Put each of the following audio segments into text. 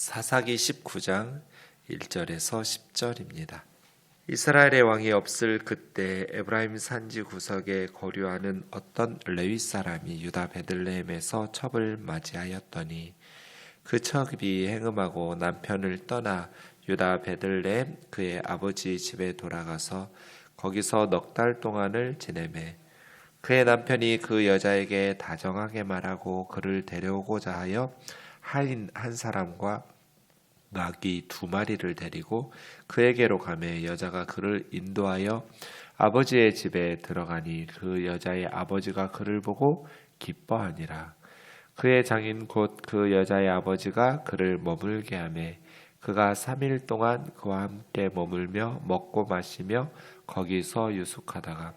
사사기 19장 1절에서 10절입니다. 이스라엘의 왕이 없을 그때 에브라임 산지 구석에 거류하는 어떤 레위 사람이 유다 베들레헴에서 첩을 맞이하였더니 그 첩이 행음하고 남편을 떠나 유다 베들레헴 그의 아버지 집에 돌아가서 거기서 넉 달 동안을 지내매 그의 남편이 그 여자에게 다정하게 말하고 그를 데려오고자 하여 하인 한 사람과 나귀 두 마리를 데리고 그에게로 가매 여자가 그를 인도하여 아버지의 집에 들어가니 그 여자의 아버지가 그를 보고 기뻐하니라. 그의 장인 곧 그 여자의 아버지가 그를 머물게 하매 그가 3일 동안 그와 함께 머물며 먹고 마시며 거기서 유숙하다가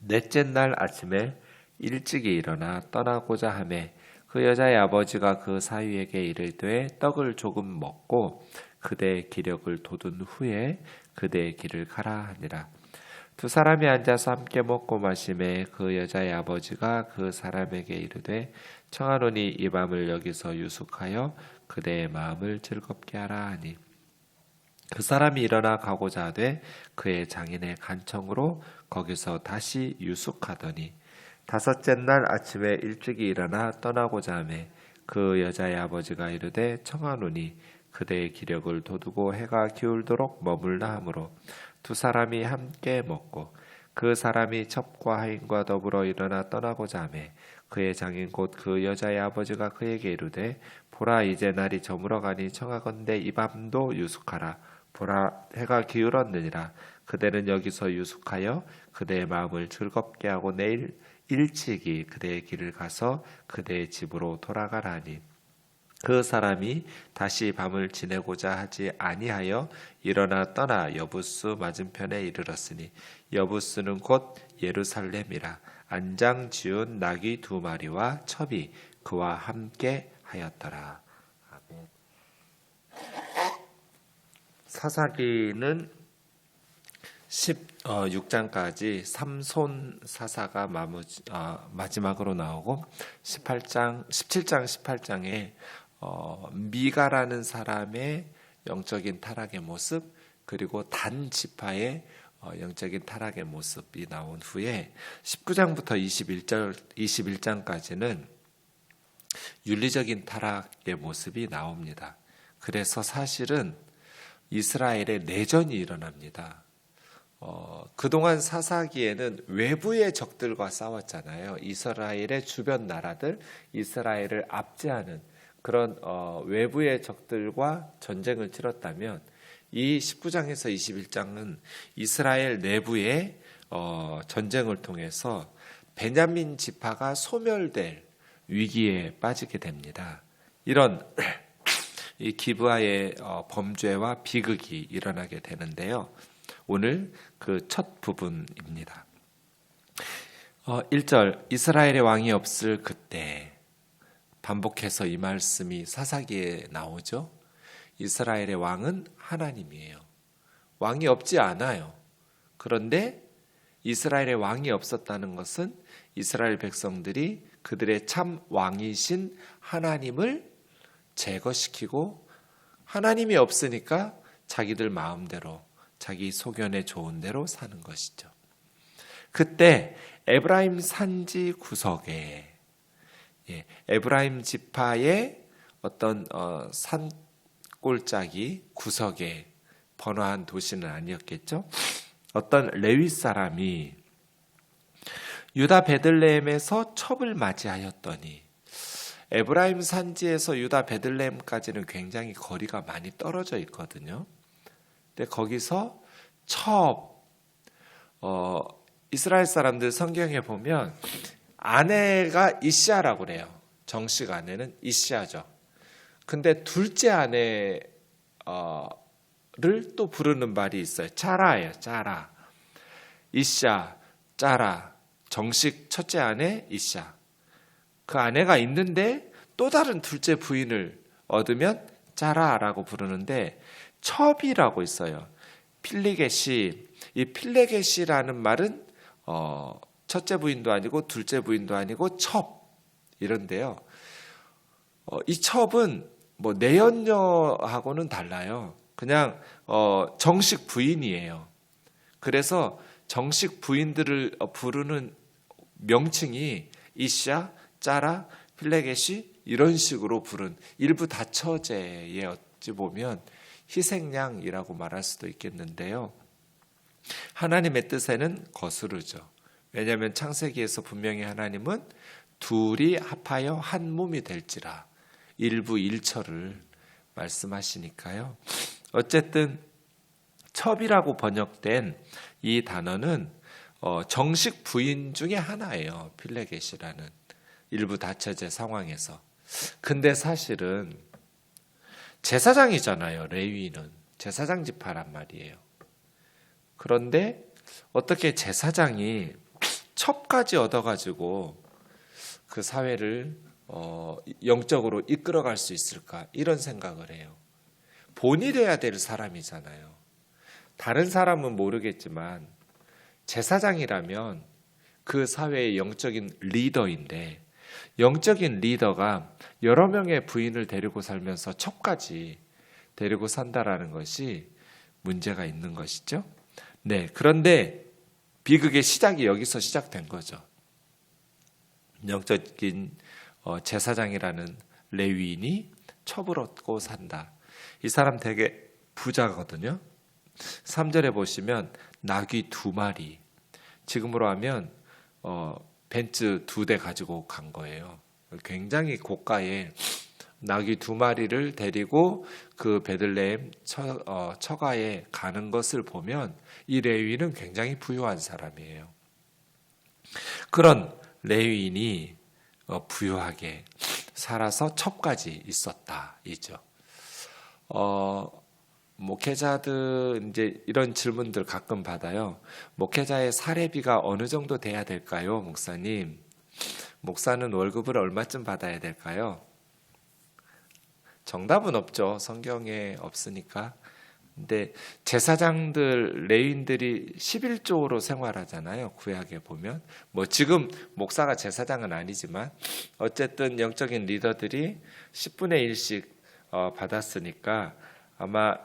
넷째 날 아침에 일찍이 일어나 떠나고자 하매 그 여자의 아버지가 그 사위에게 이르되 떡을 조금 먹고 그대의 기력을 돋운 후에 그대의 길을 가라 하니라. 두 사람이 앉아서 함께 먹고 마심에 그 여자의 아버지가 그 사람에게 이르되 청하노니 이 밤을 여기서 유숙하여 그대의 마음을 즐겁게 하라 하니 그 사람이 일어나 가고자 하되 그의 장인의 간청으로 거기서 다시 유숙하더니 다섯째 날 아침에 일찍이 일어나 떠나고자 하매 그 여자의 아버지가 이르되 청하노니 그대의 기력을 돋우고 해가 기울도록 머물라 하므로 두 사람이 함께 먹고 그 사람이 첩과 하인과 더불어 일어나 떠나고자 하매 그의 장인 곧 그 여자의 아버지가 그에게 이르되 보라 이제 날이 저물어 가니 청하건대 이 밤도 유숙하라. 보라 해가 기울었느니라. 그대는 여기서 유숙하여 그대의 마음을 즐겁게 하고 내일 일찍이 그대의 길을 가서 그대의 집으로 돌아가라니 그 사람이 다시 밤을 지내고자 하지 아니하여 일어나 떠나 여부스 맞은편에 이르렀으니 여부스는 곧 예루살렘이라 안장 지운 낙이 두 마리와 첩이 그와 함께 하였더라. 사사기는 16장까지 어, 삼손 사사가 마무, 어, 마지막으로 나오고 18장, 17장, 18장에 어, 미가라는 사람의 영적인 타락의 모습 그리고 단 지파의 어, 영적인 타락의 모습이 나온 후에 19장부터 21절, 21장까지는 윤리적인 타락의 모습이 나옵니다. 그래서 사실은 이스라엘의 내전이 일어납니다. 어, 그동안 사사기에는 외부의 적들과 싸웠잖아요. 이스라엘의 주변 나라들, 이스라엘을 압제하는 그런 어, 외부의 적들과 전쟁을 치렀다면 이 19장에서 21장은 이스라엘 내부의 어, 전쟁을 통해서 베냐민 지파가 소멸될 위기에 빠지게 됩니다. 이런 이 기브아의 어, 범죄와 비극이 일어나게 되는데요. 오늘 그 첫 부분입니다. 어, 1절 이스라엘의 왕이 없을 그때 반복해서 이 말씀이 사사기에 나오죠. 이스라엘의 왕은 하나님이에요. 왕이 없지 않아요. 그런데 이스라엘의 왕이 없었다는 것은 이스라엘 백성들이 그들의 참 왕이신 하나님을 제거시키고 하나님이 없으니까 자기들 마음대로 자기 소견에 좋은 대로 사는 것이죠. 그때 에브라임 산지 구석에 예, 에브라임 지파의 어떤 어, 산골짜기 구석에 번화한 도시는 아니었겠죠. 어떤 레위 사람이 유다 베들레헴에서 첩을 맞이하였더니 에브라임 산지에서 유다 베들레헴까지는 굉장히 거리가 많이 떨어져 있거든요. 근데 거기서 첩, 어, 이스라엘 사람들 성경에 보면 아내가 이시아라고 그래요. 정식 아내는 이시아죠. 근데 둘째 아내를 또 부르는 말이 있어요. 짜라예요. 짜라. 이시아, 짜라. 정식 첫째 아내 이시아. 그 아내가 있는데 또 다른 둘째 부인을 얻으면 짜라라고 부르는데 첩이라고 있어요. 필리게시. 이 필레게시라는 말은 어, 첫째 부인도 아니고 둘째 부인도 아니고 첩 이런데요. 어, 이 첩은 뭐 내연녀하고는 달라요. 그냥 어, 정식 부인이에요. 그래서 정식 부인들을 어, 부르는 명칭이 이샤, 짜라, 필레게시 이런 식으로 부른 일부 다처제에 어찌 보면 희생양이라고 말할 수도 있겠는데요. 하나님의 뜻에는 거스르죠. 왜냐하면 창세기에서 분명히 하나님은 둘이 합하여 한 몸이 될지라 일부 일처를 말씀하시니까요. 어쨌든 첩이라고 번역된 이 단어는 어, 정식 부인 중에 하나예요. 필레겟이라는 일부 다처제 상황에서. 근데 사실은 제사장이잖아요. 레위는 제사장 지파란 말이에요. 그런데 어떻게 제사장이 첩까지 얻어가지고 그 사회를 어, 영적으로 이끌어갈 수 있을까 이런 생각을 해요. 본이 돼야 될 사람이잖아요. 다른 사람은 모르겠지만 제사장이라면 그 사회의 영적인 리더인데 영적인 리더가 여러 명의 부인을 데리고 살면서 첩까지 데리고 산다라는 것이 문제가 있는 것이죠. 네, 그런데 비극의 시작이 여기서 시작된 거죠. 영적인 어, 제사장이라는 레위인이 첩을 얻고 산다. 이 사람 되게 부자거든요. 3절에 보시면 낙이 두 마리. 지금으로 하면 어, 벤츠 두 대 가지고 간 거예요. 굉장히 고가의 낙이 두 마리를 데리고 그 베들레헴 처, 어, 처가에 가는 것을 보면 이 레위인은 굉장히 부유한 사람이에요. 그런 레위인이 어, 부유하게 살아서 첩까지 있었다 이죠. 어, 목회자들 이제 이런 질문들 가끔 받아요. 목회자의 사례비가 어느 정도 돼야 될까요, 목사님? 목사는 월급을 얼마쯤 받아야 될까요? 정답은 없죠. 성경에 없으니까. 근데 제사장들 레인들이 11조로 생활하잖아요. 구약에 보면 뭐 지금 목사가 제사장은 아니지만 어쨌든 영적인 리더들이 10분의 1씩 어, 받았으니까 아마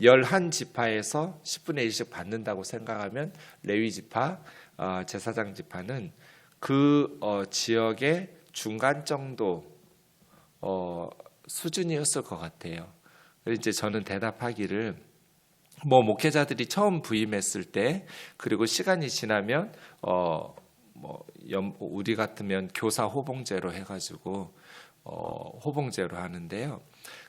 11지파에서 10분의 1씩 받는다고 생각하면 레위 지파, 어, 제사장 지파는 그 어, 지역의 중간 정도 어, 수준이었을 것 같아요. 이제 저는 대답하기를 뭐 목회자들이 처음 부임했을 때 그리고 시간이 지나면 어 뭐 우리 같으면 교사 호봉제로 해가지고 어 호봉제로 하는데요.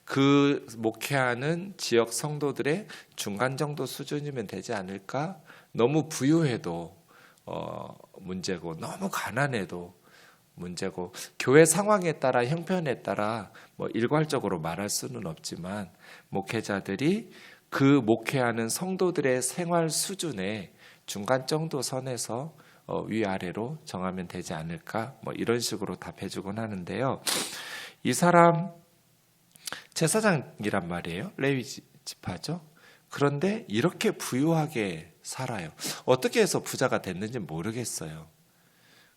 그 목회하는 지역 성도들의 중간 정도 수준이면 되지 않을까? 너무 부유해도 어 문제고 너무 가난해도 문제고 교회 상황에 따라 형편에 따라 뭐 일괄적으로 말할 수는 없지만 목회자들이 그 목회하는 성도들의 생활 수준의 중간 정도 선에서 어, 위아래로 정하면 되지 않을까 뭐 이런 식으로 답해주곤 하는데요. 이 사람 제사장이란 말이에요. 레위 지파죠. 그런데 이렇게 부유하게 살아요. 어떻게 해서 부자가 됐는지 모르겠어요.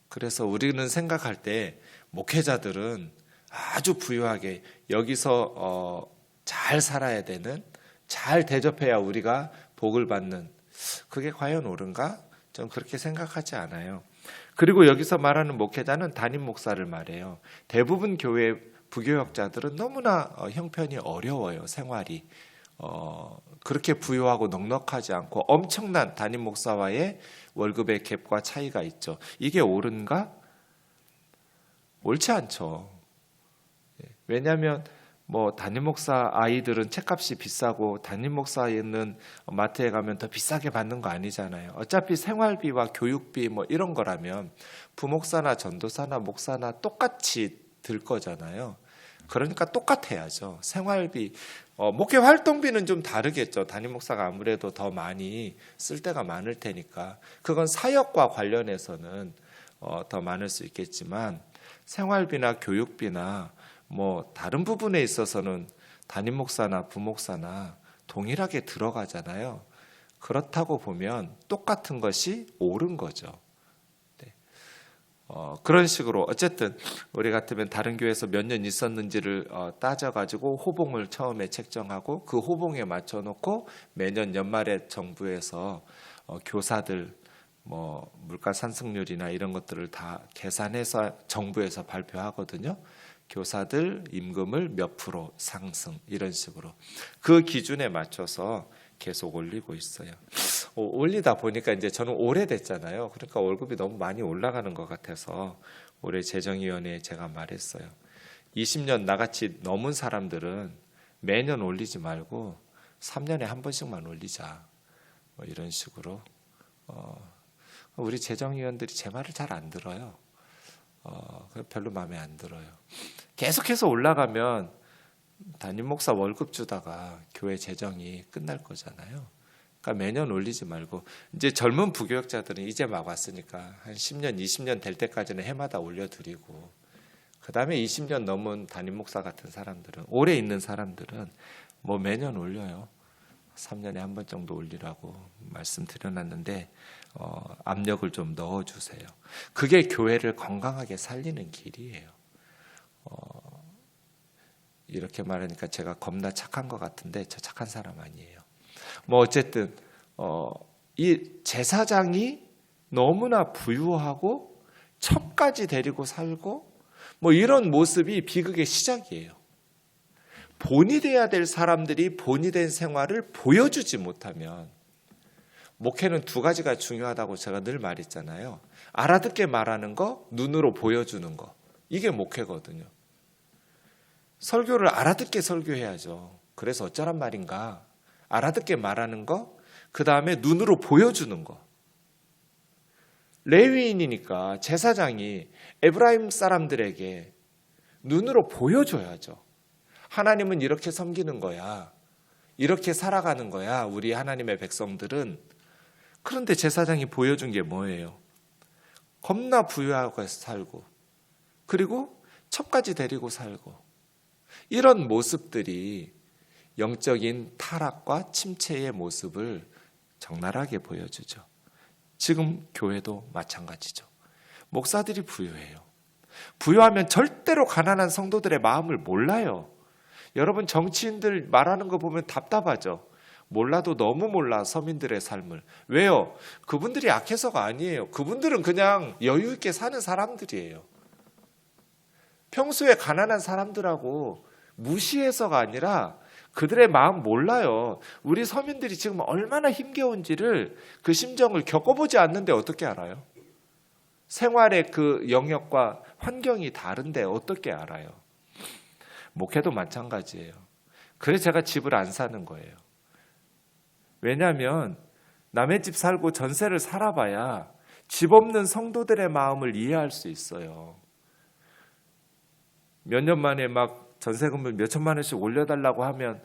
그래서 우리는 생각할 때 목회자들은 아주 부유하게 여기서 어, 잘 살아야 되는 잘 대접해야 우리가 복을 받는 그게 과연 옳은가? 전 그렇게 생각하지 않아요. 그리고 여기서 말하는 목회자는 담임 목사를 말해요. 대부분 교회 부교역자들은 너무나 어, 형편이 어려워요. 생활이 어, 그렇게 부유하고 넉넉하지 않고 엄청난 담임 목사와의 월급의 갭과 차이가 있죠. 이게 옳은가? 옳지 않죠. 예, 왜냐하면 뭐 담임 목사 아이들은 책값이 비싸고 담임 목사는 마트에 가면 더 비싸게 받는 거 아니잖아요. 어차피 생활비와 교육비 뭐 이런 거라면 부목사나 전도사나 목사나 똑같이 들 거잖아요. 그러니까 똑같아야죠. 생활비, 어, 목회 활동비는 좀 다르겠죠. 담임 목사가 아무래도 더 많이 쓸 때가 많을 테니까. 그건 사역과 관련해서는 어, 더 많을 수 있겠지만 생활비나 교육비나 뭐 다른 부분에 있어서는 담임 목사나 부목사나 동일하게 들어가잖아요. 그렇다고 보면 똑같은 것이 옳은 거죠. 네. 어, 그런 식으로 어쨌든 우리 같으면 다른 교회에서 몇 년 있었는지를 어, 따져가지고 호봉을 처음에 책정하고 그 호봉에 맞춰놓고 매년 연말에 정부에서 어, 교사들 뭐 물가 상승률이나 이런 것들을 다 계산해서 정부에서 발표하거든요. 교사들 임금을 몇 프로 상승 이런 식으로 그 기준에 맞춰서 계속 올리고 있어요. 어, 올리다 보니까 이제 저는 오래됐잖아요. 그러니까 월급이 너무 많이 올라가는 것 같아서 올해 재정위원회에 제가 말했어요. 20년 나같이 넘은 사람들은 매년 올리지 말고 3년에 한 번씩만 올리자. 뭐 이런 식으로. 어, 우리 재정위원들이 제 말을 잘 안 들어요. 어, 별로 마음에 안 들어요. 계속해서 올라가면 담임 목사 월급 주다가 교회 재정이 끝날 거잖아요. 그러니까 매년 올리지 말고 이제 젊은 부교역자들은 이제 막 왔으니까 한 10년, 20년 될 때까지는 해마다 올려드리고 그 다음에 20년 넘은 담임 목사 같은 사람들은 오래 있는 사람들은 뭐 매년 올려요. 3년에 한 번 정도 올리라고 말씀드려놨는데 어, 압력을 좀 넣어주세요. 그게 교회를 건강하게 살리는 길이에요. 어, 이렇게 말하니까 제가 겁나 착한 것 같은데 저 착한 사람 아니에요. 뭐 어쨌든 어, 이 제사장이 너무나 부유하고 첩까지 데리고 살고 뭐 이런 모습이 비극의 시작이에요. 본이 돼야 될 사람들이 본이 된 생활을 보여주지 못하면 목회는 두 가지가 중요하다고 제가 늘 말했잖아요. 알아듣게 말하는 거, 눈으로 보여주는 거. 이게 목회거든요. 설교를 알아듣게 설교해야죠. 그래서 어쩌란 말인가? 알아듣게 말하는 거, 그 다음에 눈으로 보여주는 거. 레위인이니까 제사장이 에브라임 사람들에게 눈으로 보여줘야죠. 하나님은 이렇게 섬기는 거야. 이렇게 살아가는 거야. 우리 하나님의 백성들은. 그런데 제사장이 보여준 게 뭐예요? 겁나 부유하고 살고, 그리고 첩까지 데리고 살고, 이런 모습들이 영적인 타락과 침체의 모습을 적나라하게 보여주죠. 지금 교회도 마찬가지죠. 목사들이 부유해요. 부유하면 절대로 가난한 성도들의 마음을 몰라요. 여러분 정치인들 말하는 거 보면 답답하죠. 몰라도 너무 몰라 서민들의 삶을. 왜요? 그분들이 약해서가 아니에요. 그분들은 그냥 여유 있게 사는 사람들이에요. 평소에 가난한 사람들하고 무시해서가 아니라 그들의 마음 몰라요. 우리 서민들이 지금 얼마나 힘겨운지를 그 심정을 겪어보지 않는데 어떻게 알아요? 생활의 그 영역과 환경이 다른데 어떻게 알아요? 목회도 마찬가지예요. 그래서 제가 집을 안 사는 거예요. 왜냐하면 남의 집 살고 전세를 살아봐야 집 없는 성도들의 마음을 이해할 수 있어요. 몇 년 만에 막 전세금을 몇 천만 원씩 올려달라고 하면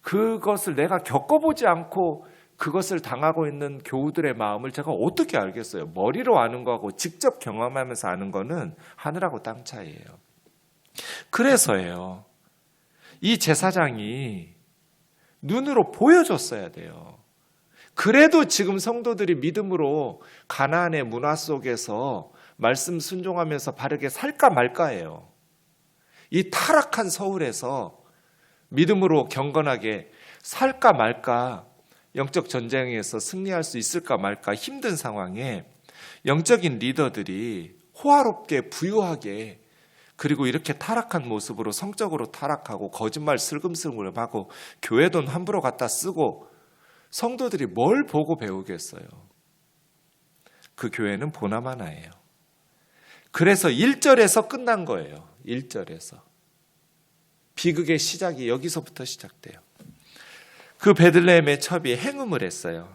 그것을 내가 겪어보지 않고 그것을 당하고 있는 교우들의 마음을 제가 어떻게 알겠어요? 머리로 아는 거하고 직접 경험하면서 아는 거는 하늘하고 땅 차이예요. 그래서예요. 이 제사장이 눈으로 보여줬어야 돼요. 그래도 지금 성도들이 믿음으로 가나안의 문화 속에서 말씀 순종하면서 바르게 살까 말까예요. 이 타락한 서울에서 믿음으로 경건하게 살까 말까 영적 전쟁에서 승리할 수 있을까 말까 힘든 상황에 영적인 리더들이 호화롭게 부유하게 그리고 이렇게 타락한 모습으로 성적으로 타락하고 거짓말 슬금슬금하고 교회 돈 함부로 갖다 쓰고 성도들이 뭘 보고 배우겠어요? 그 교회는 보남 하나예요. 그래서 1절에서 끝난 거예요. 1절에서. 비극의 시작이 여기서부터 시작돼요. 그 베들레헴의 첩이 행음을 했어요.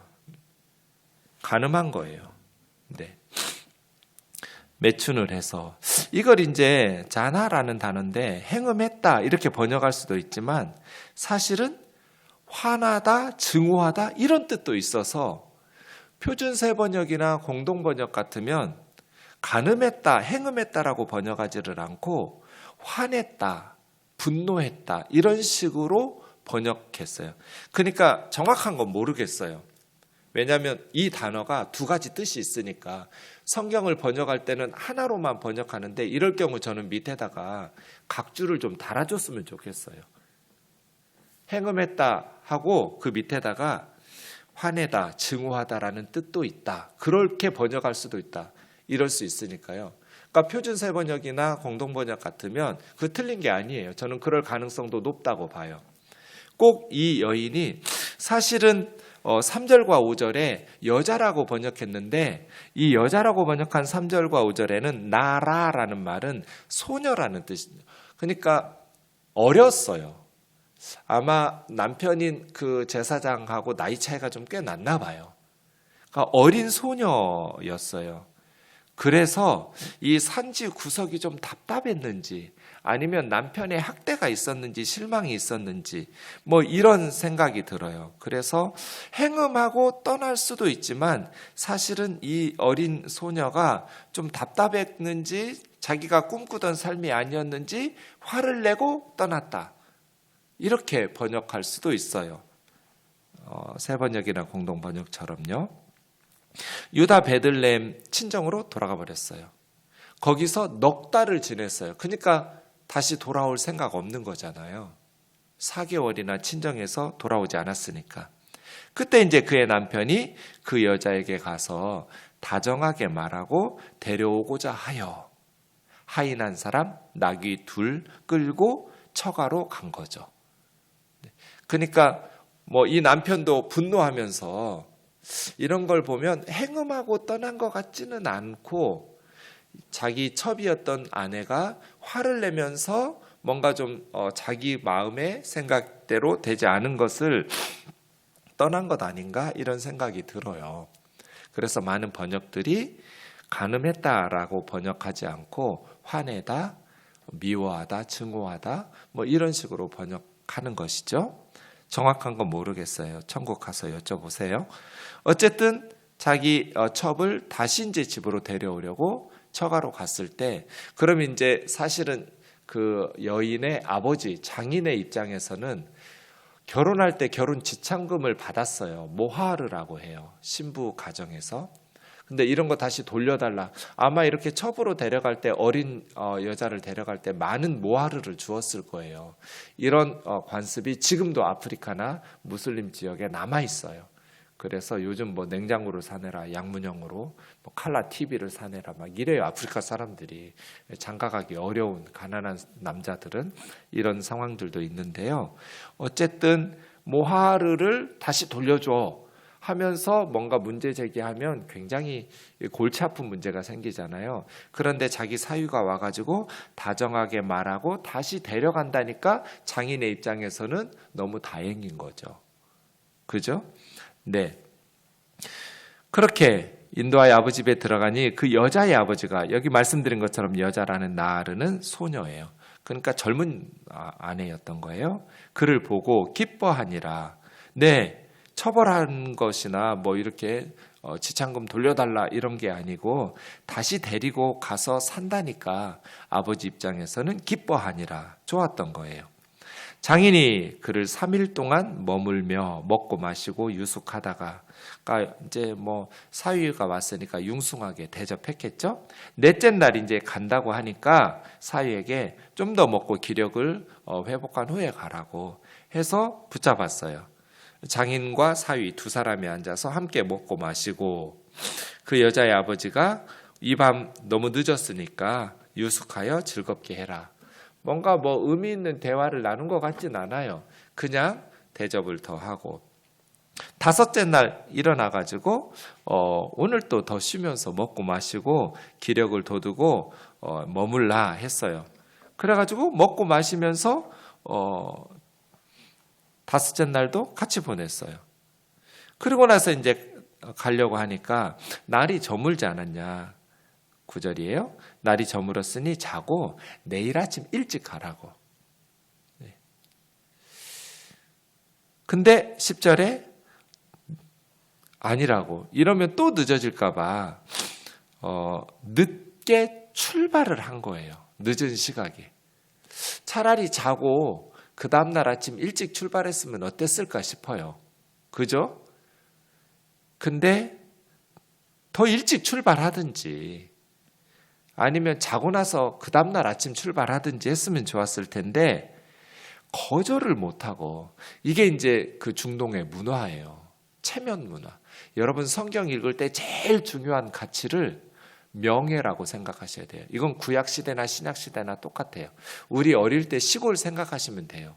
가늠한 거예요. 네. 매춘을 해서 이걸 이제 자나라는 단어인데 행음했다 이렇게 번역할 수도 있지만 사실은 화나다, 증오하다 이런 뜻도 있어서 표준 세 번역이나 공동 번역 같으면 간음했다, 행음했다라고 번역하지를 않고 화냈다, 분노했다 이런 식으로 번역했어요. 그러니까 정확한 건 모르겠어요. 왜냐하면 이 단어가 두 가지 뜻이 있으니까 성경을 번역할 때는 하나로만 번역하는데 이럴 경우 저는 밑에다가 각주를 좀 달아줬으면 좋겠어요. 행음했다 하고 그 밑에다가 화내다, 증오하다라는 뜻도 있다. 그렇게 번역할 수도 있다. 이럴 수 있으니까요. 그러니까 표준 세 번역이나 공동 번역 같으면 그 틀린 게 아니에요. 저는 그럴 가능성도 높다고 봐요. 꼭 이 여인이 사실은 어, 3절과 5절에 여자라고 번역했는데 이 여자라고 번역한 3절과 5절에는 나라라는 말은 소녀라는 뜻입니다. 그러니까 어렸어요. 아마 남편인 그 제사장하고 나이 차이가 좀 꽤 났나 봐요. 그러니까 어린 소녀였어요. 그래서 이 산지 구석이 좀 답답했는지 아니면 남편의 학대가 있었는지 실망이 있었는지 뭐 이런 생각이 들어요. 그래서 행음하고 떠날 수도 있지만 사실은 이 어린 소녀가 좀 답답했는지 자기가 꿈꾸던 삶이 아니었는지 화를 내고 떠났다. 이렇게 번역할 수도 있어요. 어, 세 번역이나 공동 번역처럼요. 유다 베들레헴 친정으로 돌아가 버렸어요. 거기서 넉 달을 지냈어요. 그러니까 다시 돌아올 생각 없는 거잖아요. 4개월이나 친정에서 돌아오지 않았으니까. 그때 이제 그의 남편이 그 여자에게 가서 다정하게 말하고 데려오고자 하여 하인한 사람 나귀 둘 끌고 처가로 간 거죠. 그러니까 뭐 이 남편도 분노하면서 이런 걸 보면 행음하고 떠난 것 같지는 않고 자기 첩이었던 아내가 화를 내면서 뭔가 좀 어, 자기 마음의 생각대로 되지 않은 것을 떠난 것 아닌가 이런 생각이 들어요. 그래서 많은 번역들이 가늠했다라고 번역하지 않고 화내다, 미워하다, 증오하다 뭐 이런 식으로 번역하는 것이죠. 정확한 건 모르겠어요. 천국 가서 여쭤보세요. 어쨌든 자기 어, 첩을 다시 이제 집으로 데려오려고 처가로 갔을 때, 그럼 이제 사실은 그 여인의 아버지 장인의 입장에서는 결혼할 때 결혼 지참금을 받았어요. 모하르라고 해요. 신부 가정에서. 근데 이런 거 다시 돌려달라. 아마 이렇게 첩으로 데려갈 때 어린 어, 여자를 데려갈 때 많은 모하르를 주었을 거예요. 이런 어, 관습이 지금도 아프리카나 무슬림 지역에 남아 있어요. 그래서 요즘 뭐 냉장고를 사내라 양문형으로 뭐 칼라 TV를 사내라 막 이래요 아프리카 사람들이 장가가기 어려운 가난한 남자들은 이런 상황들도 있는데요. 어쨌든 모하르를 다시 돌려줘 하면서 뭔가 문제 제기하면 굉장히 골치 아픈 문제가 생기잖아요. 그런데 자기 사유가 와가지고 다정하게 말하고 다시 데려간다니까 장인의 입장에서는 너무 다행인 거죠. 그죠? 네. 그렇게 인도아의 아버지 집에 들어가니 그 여자의 아버지가 여기 말씀드린 것처럼 여자라는 나르는 소녀예요. 그러니까 젊은 아, 아내였던 거예요. 그를 보고 기뻐하니라. 네, 처벌한 것이나 뭐 이렇게 어, 지창금 돌려달라 이런 게 아니고 다시 데리고 가서 산다니까 아버지 입장에서는 기뻐하니라 좋았던 거예요. 장인이 그를 3일 동안 머물며 먹고 마시고 유숙하다가 그러니까 이제 뭐 사위가 왔으니까 융숭하게 대접했겠죠. 넷째 날 이제 간다고 하니까 사위에게 좀 더 먹고 기력을 어, 회복한 후에 가라고 해서 붙잡았어요. 장인과 사위 두 사람이 앉아서 함께 먹고 마시고 그 여자의 아버지가 이 밤 너무 늦었으니까 유숙하여 즐겁게 해라. 뭔가 뭐 의미 있는 대화를 나눈 것 같진 않아요. 그냥 대접을 더 하고 다섯째 날 일어나 가지고 어, 오늘 또 더 쉬면서 먹고 마시고 기력을 돋우고 어, 머물라 했어요. 그래 가지고 먹고 마시면서 어, 다섯째 날도 같이 보냈어요. 그리고 나서 이제 가려고 하니까 날이 저물지 않았냐. 구절이에요. 날이 저물었으니 자고 내일 아침 일찍 가라고. 네. 근데 10절에 아니라고. 이러면 또 늦어질까봐, 어, 늦게 출발을 한 거예요. 늦은 시각에. 차라리 자고 그 다음날 아침 일찍 출발했으면 어땠을까 싶어요. 그죠? 근데 더 일찍 출발하든지 아니면 자고 나서 그 다음날 아침 출발하든지 했으면 좋았을 텐데 거절을 못하고 이게 이제 그 중동의 문화예요. 체면 문화. 여러분 성경 읽을 때 제일 중요한 가치를 명예라고 생각하셔야 돼요. 이건 구약 시대나 신약 시대나 똑같아요. 우리 어릴 때 시골 생각하시면 돼요.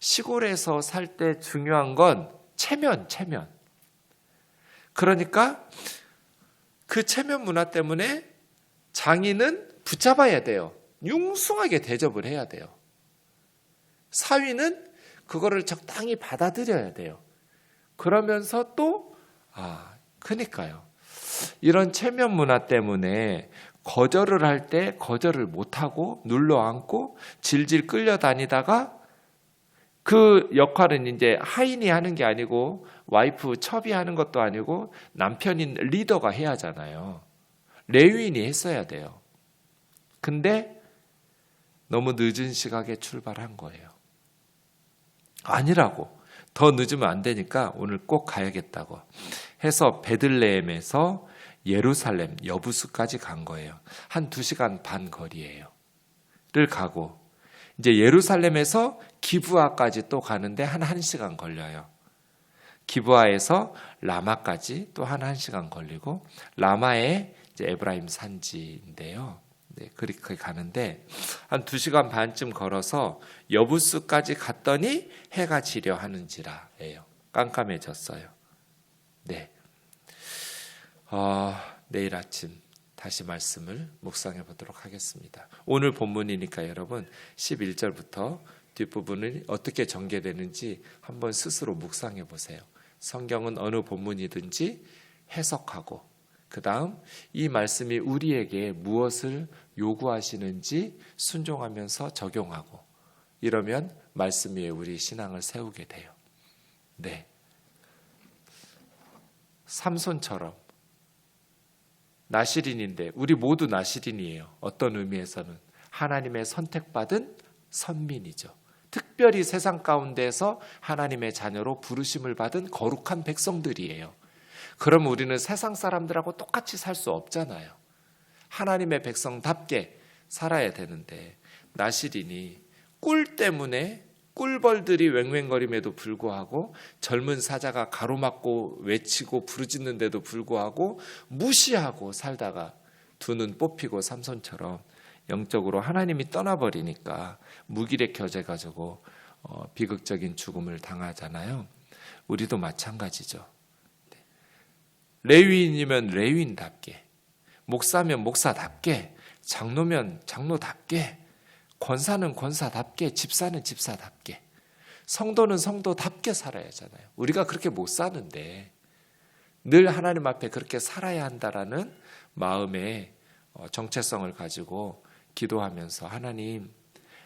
시골에서 살 때 중요한 건 체면, 체면. 그러니까 그 체면 문화 때문에 장인은 붙잡아야 돼요. 융숭하게 대접을 해야 돼요. 사위는 그거를 적당히 받아들여야 돼요. 그러면서 또, 아, 그니까요. 이런 체면 문화 때문에 거절을 할 때 거절을 못하고 눌러 앉고 질질 끌려다니다가 그 역할은 이제 하인이 하는 게 아니고 와이프 첩이 하는 것도 아니고 남편인 리더가 해야 하잖아요. 레위인이 했어야 돼요. 근데 너무 늦은 시각에 출발한 거예요. 아니라고. 더 늦으면 안 되니까 오늘 꼭 가야겠다고 해서 베들레헴에서 예루살렘 여부수까지 간 거예요. 한두 시간 반 거리예요. 를 가고 이제 예루살렘에서 기부아까지 또 가는데 한 1시간 걸려요. 기부아에서 라마까지 또 한 1시간 걸리고 라마에 에브라임 산지인데요. 네, 그렇게 가는데 한 2시간 반쯤 걸어서 여부스까지 갔더니 해가 지려 하는지라예요. 깜깜해졌어요. 네. 어, 내일 아침 다시 말씀을 묵상해 보도록 하겠습니다. 오늘 본문이니까 여러분 11절부터 뒷부분이 어떻게 전개되는지 한번 스스로 묵상해 보세요. 성경은 어느 본문이든지 해석하고 그 다음 이 말씀이 우리에게 무엇을 요구하시는지 순종하면서 적용하고 이러면 말씀 위에 우리 신앙을 세우게 돼요. 네. 삼손처럼 나시린인데 우리 모두 나시린이에요. 어떤 의미에서는 하나님의 선택받은 선민이죠. 특별히 세상 가운데서 하나님의 자녀로 부르심을 받은 거룩한 백성들이에요. 그럼 우리는 세상 사람들하고 똑같이 살 수 없잖아요. 하나님의 백성답게 살아야 되는데 나시린이 꿀 때문에 꿀벌들이 웽웽거림에도 불구하고 젊은 사자가 가로막고 외치고 부르짖는데도 불구하고 무시하고 살다가 두 눈 뽑히고 삼손처럼 영적으로 하나님이 떠나버리니까 무기력해져 가지고 어, 비극적인 죽음을 당하잖아요. 우리도 마찬가지죠. 레위인이면 레위인답게, 목사면 목사답게, 장로면 장로답게, 권사는 권사답게, 집사는 집사답게, 성도는 성도답게 살아야 하잖아요. 우리가 그렇게 못 사는데 늘 하나님 앞에 그렇게 살아야 한다라는 마음의 어, 정체성을 가지고 기도하면서 하나님,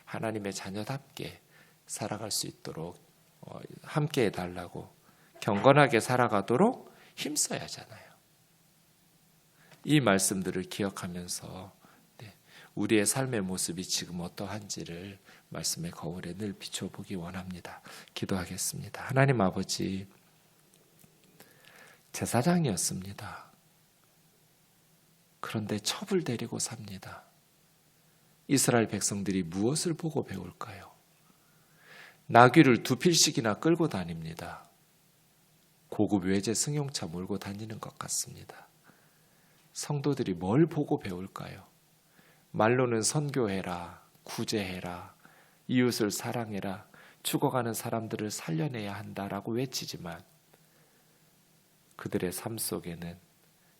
하나님의 자녀답게 살아갈 수 있도록 어, 함께 해달라고 경건하게 살아가도록 힘써야 하잖아요. 이 말씀들을 기억하면서 네, 우리의 삶의 모습이 지금 어떠한지를 말씀의 거울에 늘 비춰보기 원합니다. 기도하겠습니다. 하나님 아버지, 제사장이었습니다. 그런데 첩을 데리고 삽니다. 이스라엘 백성들이 무엇을 보고 배울까요? 나귀를 두 필씩이나 끌고 다닙니다. 고급 외제 승용차 몰고 다니는 것 같습니다. 성도들이 뭘 보고 배울까요? 말로는 선교해라, 구제해라, 이웃을 사랑해라, 죽어가는 사람들을 살려내야 한다라고 외치지만 그들의 삶 속에는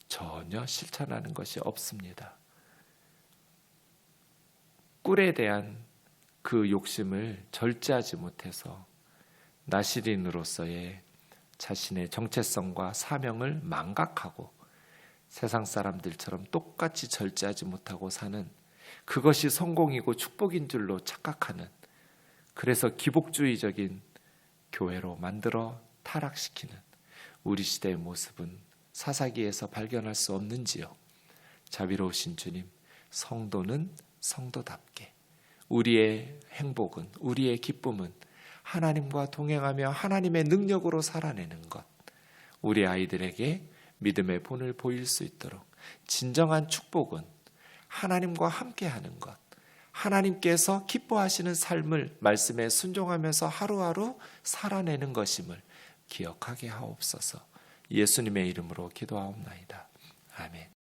전혀 실천하는 것이 없습니다. 꿀에 대한 그 욕심을 절제하지 못해서 나시린으로서의 자신의 정체성과 사명을 망각하고 세상 사람들처럼 똑같이 절제하지 못하고 사는 그것이 성공이고 축복인 줄로 착각하는 그래서 기복주의적인 교회로 만들어 타락시키는 우리 시대의 모습은 사사기에서 발견할 수 없는지요. 자비로우신 주님, 성도는 성도답게 우리의 행복은 우리의 기쁨은 하나님과 동행하며 하나님의 능력으로 살아내는 것. 우리 아이들에게 믿음의 본을 보일 수 있도록 진정한 축복은 하나님과 함께 하는 것, 하나님께서 기뻐하시는 삶을 말씀에 순종하면서 하루하루 살아내는 것임을 기억하게 하옵소서. 예수님의 이름으로 기도하옵나이다. 아멘.